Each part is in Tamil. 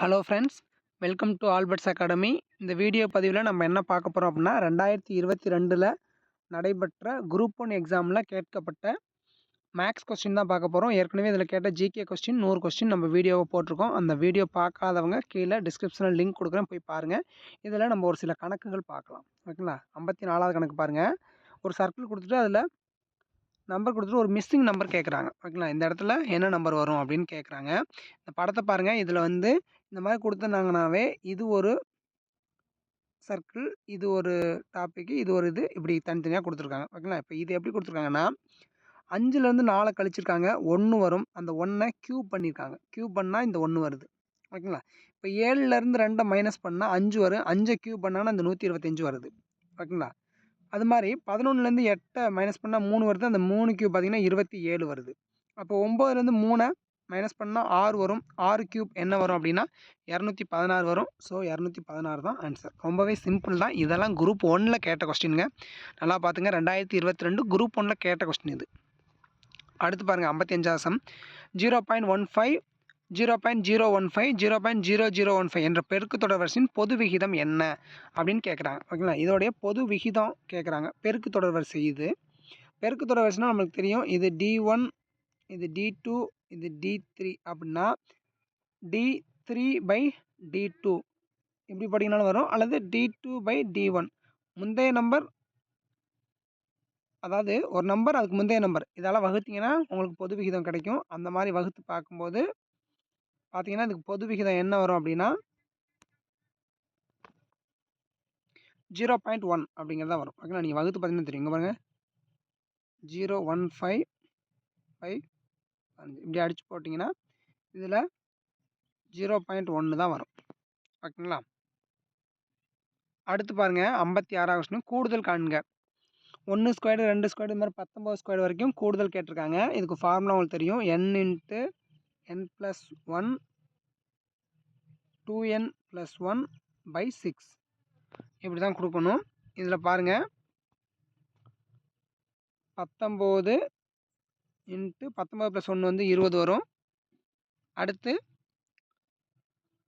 Hello friends welcome to Albert's Academy இந்த வீடியோ பதிவில் நம்ம என்ன பார்க்க போகிறோம் அப்படின்னா ரெண்டாயிரத்தி இருபத்தி ரெண்டில் நடைபெற்ற குரூப் ஒன் எக்ஸாமில் கேட்கப்பட்ட மேக்ஸ் கொஸ்டின் தான் பார்க்க போகிறோம் ஏற்கனவே இதில் கேட்ட ஜிகே கொஸ்டின் நூறு கொஸ்டின் நம்ம வீடியோவை போட்டிருக்கோம். அந்த வீடியோ பார்க்காதவங்க கீழே டிஸ்கிரிப்ஷனில் லிங்க் கொடுக்குறேன். போய் பாருங்கள் இதில் நம்ம ஒரு சில கணக்குகள் பார்க்கலாம். ஓகேங்களா? ஐம்பத்தி நாலாவது கணக்கு பாருங்கள் ஒரு சர்க்கிள் கொடுத்துட்டு அதில் நம்பர் கொடுத்துட்டு ஒரு மிஸ்ஸிங் நம்பர் கேட்குறாங்க ஓகேங்களா? இந்த இடத்துல என்ன நம்பர் வரும் அப்படின்னு கேட்குறாங்க இந்த படத்தை பாருங்கள் இதில் வந்து இந்த மாதிரி கொடுத்துருந்தாங்கனாவே இது ஒரு சர்க்கிள் இது ஒரு டாப்பிக்கு இது ஒரு இது இப்படி தனித்தனியாக கொடுத்துருக்காங்க. ஓகேங்களா? இப்போ இது எப்படி கொடுத்துருக்காங்கன்னா அஞ்சுலேருந்து நாலை கழிச்சிருக்காங்க. ஒன்று வரும். அந்த ஒன்றை க்யூப் பண்ணியிருக்காங்க க்யூப் பண்ணால் இந்த ஒன்று வருது. ஓகேங்களா? இப்போ ஏழுலேருந்து ரெண்டை மைனஸ் பண்ணால் அஞ்சு வரும். அஞ்சை க்யூப் பண்ணாங்கன்னா அந்த நூற்றி இருபத்தஞ்சு வருது. ஓகேங்களா? அது மாதிரி பதினொன்றுலேருந்து எட்டை மைனஸ் பண்ணால் மூணு வருது. அந்த மூணு க்யூப் பார்த்திங்கன்னா இருபத்தி ஏழு வருது. அப்போ ஒம்போதுலேருந்து மூணை மைனஸ் பண்ணால் ஆறு வரும். ஆறு க்யூப் என்ன வரும் அப்படின்னா இரநூத்தி பதினாறு வரும். ஸோ இரநூத்தி பதினாறு தான் ஆன்சர் ரொம்பவே சிம்பிள் தான். இதெல்லாம் குரூப் ஒன்னில் கேட்ட கொஸ்டினுங்க நல்லா பார்த்துங்க. ரெண்டாயிரத்தி இருபத்தி ரெண்டு குரூப் ஒன்னில் கேட்ட கொஸ்டின் இது. அடுத்து பாருங்கள் ஐம்பத்தி அஞ்சாசம் zero point one five zero point zero one five zero point zero zero one five என்ற பெருக்கு தொடர் வரிசையின் பொது விகிதம் என்ன? அப்படின்னு கேட்குறாங்க ஓகேங்களா இதோடைய பொது விகிதம் கேட்குறாங்க பெருக்கு தொடர் வரிசை இது. பெருக்கு தொடர் வரிசைனா நம்மளுக்கு தெரியும். இது டி ஒன் இது டி டூ இது டி த்ரீ அப்படின்னா T three by T two. இப்படி படிக்கனாலும் வரும். அல்லது T two by T one. முந்தைய நம்பர் அதாவது ஒரு நம்பர் அதுக்கு முந்தைய நம்பர். இதால் வகுத்தீங்கன்னா உங்களுக்கு பொது விகிதம் கிடைக்கும். அந்த மாதிரி வகுத்து பார்க்கும்போது பார்த்தீங்கன்னா இதுக்கு பொது விகிதம் என்ன வரும் அப்படின்னா ஜீரோ பாயிண்ட் ஒன் அப்படிங்கிறது தான் வரும். ஓகேங்களா நீங்கள் வகுத்து பார்த்தீங்கன்னா தெரியும். இங்கே பாருங்கள் ஜீரோ ஒன் ஃபைவ் ஃபைவ் அஞ்சு இப்படி அடித்து போட்டிங்கன்னா இதில் ஜீரோ பாயிண்ட் ஒன்று தான் வரும். ஓகேங்களா அடுத்து பாருங்கள் ஐம்பத்தி ஆறாவது கொஸ்டின் கூடுதல் காண்க. ஒன்று ஸ்கொயர் ரெண்டு ஸ்கொயர் இது மாதிரி பத்தொம்பது ஸ்கொயர் வரைக்கும் கூடுதல் கேட்டிருக்காங்க. இதுக்கு ஃபார்முலா உங்களுக்கு தெரியும். N into n plus one two n plus one by six இப்படி தான் கொடுக்கணும். இதில் பாருங்கள் பத்தொம்போது இன்ட்டு பத்தொம்போது ப்ளஸ் ஒன்று வந்து இருபது வரும். அடுத்து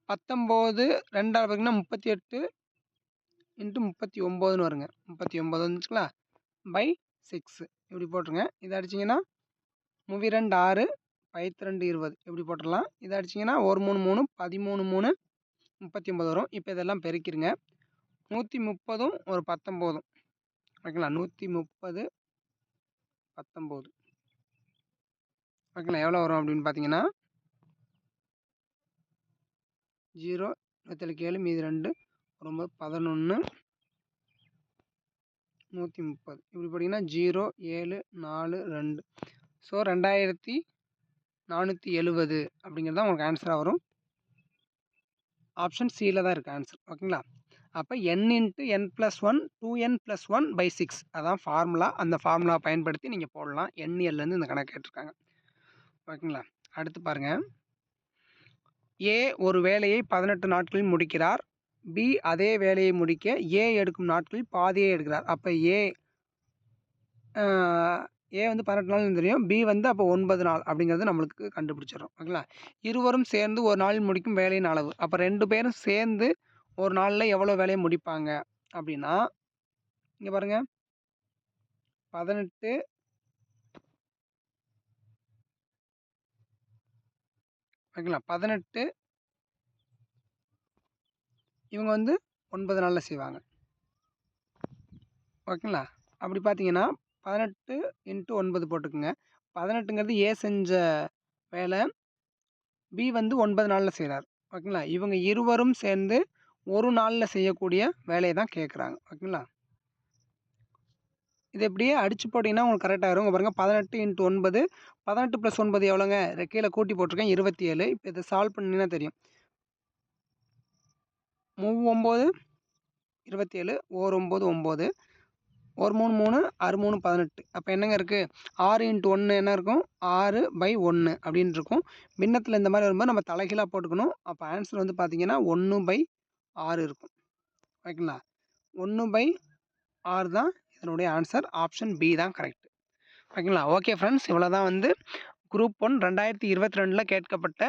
பத்தொம்போது ரெண்டாவது பார்த்திங்கன்னா முப்பத்தி எட்டு இன்ட்டு முப்பத்தி ஒம்போதுன்னு வருங்க. முப்பத்தி ஒம்பது வந்துச்சுங்களா? பை சிக்ஸு இப்படி போட்டுருங்க. இதை அடிச்சிங்கன்னா மூவி ரெண்டு ஆறு பைத்து ரெண்டு இருபது இப்படி போட்டுடலாம்? இதை அடிச்சிங்கன்னா ஒரு மூணு மூணு பதிமூணு மூணு முப்பத்தி ஒம்பது வரும். இப்போ இதெல்லாம் பெருக்கிருங்க. நூற்றி முப்பதும் ஒரு பத்தொம்போதும் ஓகேங்களா நூற்றி முப்பது பத்தொம்போது ஓகேங்களா எவ்வளோ வரும் அப்படின்னு பார்த்தீங்கன்னா ஜீரோ இருபத்தேழுக்கு ஏழு மீதி ரெண்டு ரொம்ப பதினொன்று நூற்றி முப்பது. இப்படி பார்த்தீங்கன்னா ஜீரோ ஏழு நாலு ரெண்டு. ஸோ ரெண்டாயிரத்தி நானூற்றி எழுபது அப்படிங்கிறது தான் உங்களுக்கு ஆன்சராக வரும். ஆப்ஷன் சியில் தான் இருக்குது ஆன்சர் ஓகேங்களா அப்போ n into n plus one two n plus one by six அதான் ஃபார்முலா அந்த ஃபார்முலா பயன்படுத்தி நீங்கள் போடலாம். என்எல்லேருந்து இந்த கணக்கு கேட்டிருக்காங்க. ஓகேங்களா அடுத்து பாருங்கள் ஏ ஒரு வேலையை பதினெட்டு நாட்களில் முடிக்கிறார். பி அதே வேலையை முடிக்க ஏ எடுக்கும் நாட்களில் பாதியை எடுக்கிறார். அப்போ ஏ ஏ வந்து பதினெட்டு நாள் தெரியும். பி வந்து அப்போ ஒன்பது நாள் அப்படிங்கிறது நம்மளுக்கு கண்டுபிடிச்சிடும் ஓகேங்களா? இருவரும் சேர்ந்து ஒரு நாளில் முடிக்கும் வேலையின் அளவு. அப்போ ரெண்டு பேரும் சேர்ந்து ஒரு நாளில் எவ்வளோ வேலையை முடிப்பாங்க? அப்படின்னா இங்கே பாருங்கள் பதினெட்டு ஓகேங்களா? பதினெட்டு இவங்க வந்து ஒன்பது நாளில் செய்வாங்க. ஓகேங்களா? அப்படி பார்த்தீங்கன்னா பதினெட்டு இன்ட்டு ஒன்பது போட்டுக்குங்க. பதினெட்டுங்கிறது ஏ செஞ்ச வேலை பி வந்து ஒன்பது நாளில் செய்கிறார் ஓகேங்களா? இவங்க இருவரும் சேர்ந்து ஒரு நாளில் செய்யக்கூடிய வேலையை தான் கேட்குறாங்க ஓகேங்களா? இது எப்படியே அடிச்சு போட்டிங்கன்னா உங்களுக்கு கரெக்டாக இருக்கும். பாருங்கள் பதினெட்டு இன்ட்டு ஒன்பது. பதினெட்டு ப்ளஸ் ஒன்பது எவ்வளோங்க? கீழே கூட்டி போட்டிருக்கேன் இருபத்தி ஏழு இப்போ இதை சால்வ் பண்ணிங்கன்னா தெரியும். மூ ஒம்பது இருபத்தி ஏழு ஓர் ஒம்பது ஒம்பது. ஒரு மூணு மூணு ஆறு மூணு பதினெட்டு. அப்போ என்னங்க இருக்குது ஆறு இன்ட்டு ஒன்று என்ன இருக்கும்? ஆறு பை ஒன்று அப்படின்னு இருக்கும். பின்னத்தில் இந்த மாதிரி வரும்போது நம்ம தலைகீழாக போட்டுக்கணும். அப்போ ஆன்சர் வந்து பார்த்திங்கன்னா ஒன்று பை ஆறு இருக்கும். ஓகேங்களா? ஒன்று பை ஆறு தான் இதனுடைய ஆன்சர் ஆப்ஷன் பி தான் கரெக்ட் ஓகேங்களா? ஓகே ஃப்ரெண்ட்ஸ் இவ்வளோ தான் வந்து குரூப் ஒன் ரெண்டாயிரத்தி இருபத்தி ரெண்டில் கேட்கப்பட்ட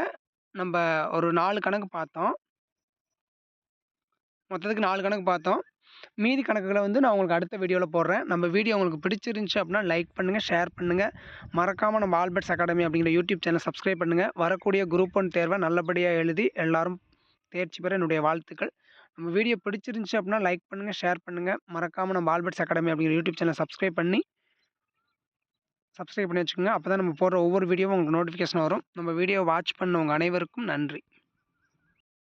நம்ம ஒரு நாலு கணக்கு பார்த்தோம். மொத்தத்துக்கு நாலு கணக்கு பார்த்தோம். மீதி கணக்குகளை வந்து நான் உங்களுக்கு அடுத்த வீடியோவில் போடுறேன். நம்ம வீடியோ உங்களுக்கு பிடிச்சிருந்துச்சி அப்படின்னா லைக் பண்ணுங்கள் ஷேர் பண்ணுங்கள் மறக்காமல் நம்ம ஆல்பர்ட்ஸ் அகாடமி அப்படிங்கிற யூடியூப் சேனல் சப்ஸ்கிரைப் பண்ணுங்கள் வரக்கூடிய குரூப் ஒன் தேர்வை நல்லபடியாக எழுதி எல்லாரும் தேர்ச்சி பெற என்னுடைய வாழ்த்துக்கள். நம்ம வீடியோ பிடிச்சிருந்துச்சி அப்படின்னா லைக் பண்ணுங்கள் ஷேர் பண்ணுங்கள் மறக்காமல் நம்ம ஆல்பர்ட்ஸ் அகாடமி அப்படிங்கிற யூடியூப் சேனல் சப்ஸ்கிரைப் பண்ணி சப்ஸ்கிரைப் பண்ணி வச்சுக்கோங்க. அப்போ தான் நம்ம போடுற ஒவ்வொரு வீடியோவும் உங்களுக்கு நோட்டிஃபிகேஷன் வரும். நம்ம வீடியோ வாட்ச் பண்ணவங்க அனைவருக்கும் நன்றி.